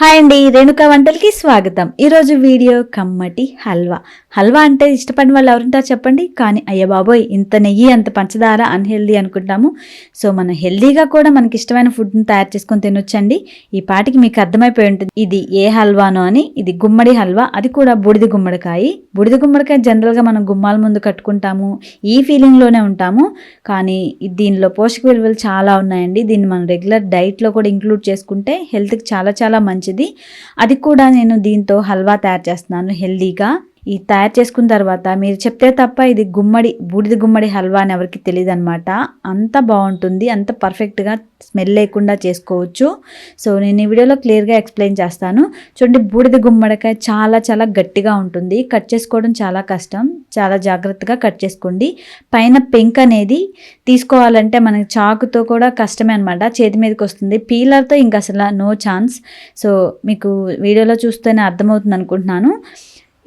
Hi అండి రేణుక వంటలకి స్వాగతం. ఈరోజు వీడియో కమ్మటి హల్వా. హల్వా అంటే ఇష్టపడిన వాళ్ళు ఎవరుంటారు చెప్పండి కానీ అయ్య బాబోయ్ ఇంత నెయ్యి అంత పంచదార అన్హెల్దీ అనుకుంటాము. సో మనం హెల్దీగా కూడా మనకి ఇష్టమైన ఫుడ్ని తయారు చేసుకొని తినొచ్చండి. ఈ పాటికి మీకు అర్థమైపోయి ఉంటుంది ఇది ఏ హల్వానో అని. ఇది గుమ్మడి హల్వా అది కూడా బూడిద గుమ్మడికాయ. బూడిద గుమ్మడికాయ జనరల్గా మనం గుమ్మాల ముందు కట్టుకుంటాము ఈ ఫీలింగ్లోనే ఉంటాము. కానీ దీనిలో పోషక విలువలు చాలా ఉన్నాయండి. దీన్ని మనం రెగ్యులర్ డైట్లో కూడా ఇంక్లూడ్ చేసుకుంటే హెల్త్కి చాలా చాలా మంచిది. అది కూడా నేను దీంతో హల్వా తయారు చేస్తున్నాను హెల్దీగా. ఈ తయారు చేసుకున్న తర్వాత మీరు చెప్తే తప్ప ఇది గుమ్మడి బూడిద గుమ్మడి హల్వా అని ఎవరికి తెలియదు అనమాట అంత బాగుంటుంది అంత పర్ఫెక్ట్గా స్మెల్ లేకుండా చేసుకోవచ్చు. సో నేను ఈ వీడియోలో క్లియర్గా ఎక్స్ప్లెయిన్ చేస్తాను. చూడండి బూడిద గుమ్మడికాయ చాలా చాలా గట్టిగా ఉంటుంది. కట్ చేసుకోవడం చాలా కష్టం. చాలా జాగ్రత్తగా కట్ చేసుకోండి. పైన పెంక్ అనేది తీసుకోవాలంటే మనకి చాకుతో కూడా కష్టమే అనమాట చేతి మీదకి వస్తుంది. పీలర్తో ఇంకా అసలు నో ఛాన్స్ సో మీకు వీడియోలో చూస్తేనే అర్థమవుతుంది అనుకుంటున్నాను.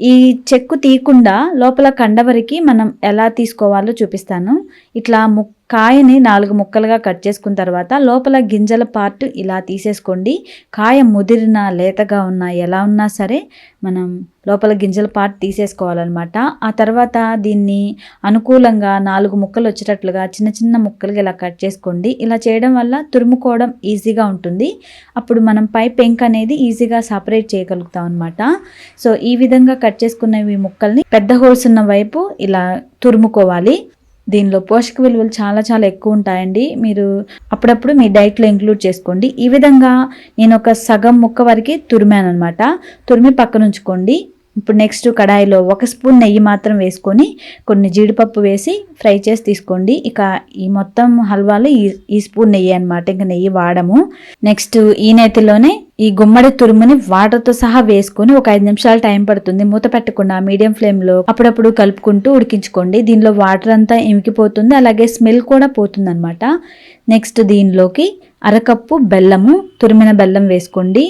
ఈ చెక్కు తీయకుండా లోపల కండవరికి మనం ఎలా తీసుకోవాలో చూపిస్తాను. ఇట్లా ముక్ కాయని నాలుగు ముక్కలుగా కట్ చేసుకున్న తర్వాత లోపల గింజల పార్ట్ ఇలా తీసేసుకోండి. కాయ ముదిరిన లేతగా ఉన్నా ఎలా ఉన్నా సరే మనం లోపల గింజల పార్ట్ తీసేసుకోవాలన్నమాట. ఆ తర్వాత దీన్ని అనుకూలంగా నాలుగు ముక్కలు వచ్చేటట్లుగా చిన్న చిన్న ముక్కలుగా ఇలా కట్ చేసుకోండి. ఇలా చేయడం వల్ల తురుముకోవడం ఈజీగా ఉంటుంది. అప్పుడు మనం పై పెంక్ అనేది ఈజీగా సపరేట్ చేయగలుగుతాం అనమాట సో ఈ విధంగా కట్ చేసుకున్న ఈ ముక్కల్ని పెద్ద హోల్స్ ఉన్న వైపు ఇలా తురుముకోవాలి. దీనిలో పోషక విలువలు చాలా చాలా ఎక్కువ ఉంటాయండి. మీరు అప్పుడప్పుడు మీ డైట్లో ఇంక్లూడ్ చేసుకోండి. ఈ విధంగా నేను ఒక సగం ముక్క వరకు తురిమాను అనమాట తురిమి పక్కన ఉంచుకోండి. ఇప్పుడు నెక్స్ట్ కడాయిలో ఒక స్పూన్ నెయ్యి మాత్రం వేసుకొని కొన్ని జీడిపప్పు వేసి ఫ్రై చేసి తీసుకోండి. ఇక ఈ మొత్తం హల్వాలు ఈ ఈ స్పూన్ నెయ్యి అనమాట ఇంకా నెయ్యి వాడము. నెక్స్ట్ ఈ నేతిలోనే ఈ గుమ్మడి తురుముని వాటర్తో సహా వేసుకొని ఒక ఐదు నిమిషాలు టైం పడుతుంది. మూత పెట్టకుండా మీడియం ఫ్లేమ్లో అప్పుడప్పుడు కలుపుకుంటూ ఉడికించుకోండి. దీనిలో వాటర్ అంతా ఇమికిపోతుంది. అలాగే స్మెల్ కూడా పోతుంది అనమాట నెక్స్ట్ దీనిలోకి అరకప్పు బెల్లము తురిమిన బెల్లం వేసుకోండి.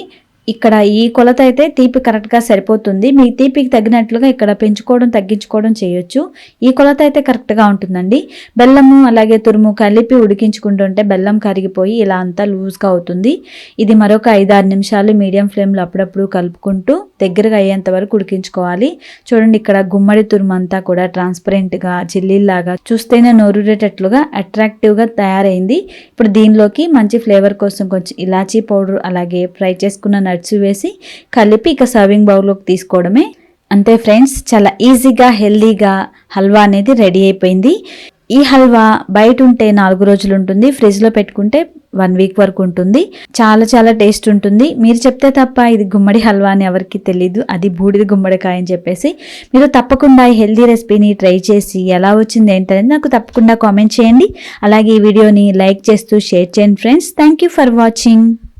ఇక్కడ ఈ కొలత అయితే తీపి కరెక్ట్గా సరిపోతుంది. మీ తీపికి తగినట్లుగా ఇక్కడ పెంచుకోవడం తగ్గించుకోవడం చేయొచ్చు. ఈ కొలత అయితే కరెక్ట్గా ఉంటుందండి. బెల్లము అలాగే తురుము కలిపి ఉడికించుకుంటుంటే బెల్లం కరిగిపోయి ఇలా అంతా లూజ్గా అవుతుంది. ఇది మరొక ఐదారు నిమిషాలు మీడియం ఫ్లేమ్లో అప్పుడప్పుడు కలుపుకుంటూ దగ్గరగా అయ్యేంత వరకు ఉడికించుకోవాలి. చూడండి ఇక్కడ గుమ్మడి తురుము అంతా కూడా ట్రాన్స్పరెంట్గా చిల్లీలాగా చూస్తేనే నోరుడేటట్లుగా అట్రాక్టివ్గా తయారైంది. ఇప్పుడు దీనిలోకి మంచి ఫ్లేవర్ కోసం కొంచెం ఇలాచీ పౌడర్ అలాగే ఫ్రై చేసుకున్న నట్స్ వేసి కలిపి ఇక సర్వింగ్ బౌల్లోకి తీసుకోవడమే. అంతే ఫ్రెండ్స్ చాలా ఈజీగా హెల్దీగా హల్వా అనేది రెడీ అయిపోయింది. ఈ హల్వా బయట ఉంటే నాలుగు రోజులు ఉంటుంది ఫ్రిడ్జ్లో పెట్టుకుంటే వన్ వీక్ వరకు ఉంటుంది. చాలా చాలా టేస్ట్ ఉంటుంది. మీరు చెప్తే తప్ప ఇది గుమ్మడి హల్వా అని ఎవరికి తెలీదు. అది బూడిద గుమ్మడికాయ అని చెప్పేసి మీరు తప్పకుండా ఈ హెల్దీ రెసిపీని ట్రై చేసి ఎలా వచ్చింది ఏంటనేది నాకు తప్పకుండా కామెంట్ చేయండి. అలాగే ఈ వీడియోని లైక్ చేస్తూ షేర్ చేయండి friends thank you for watching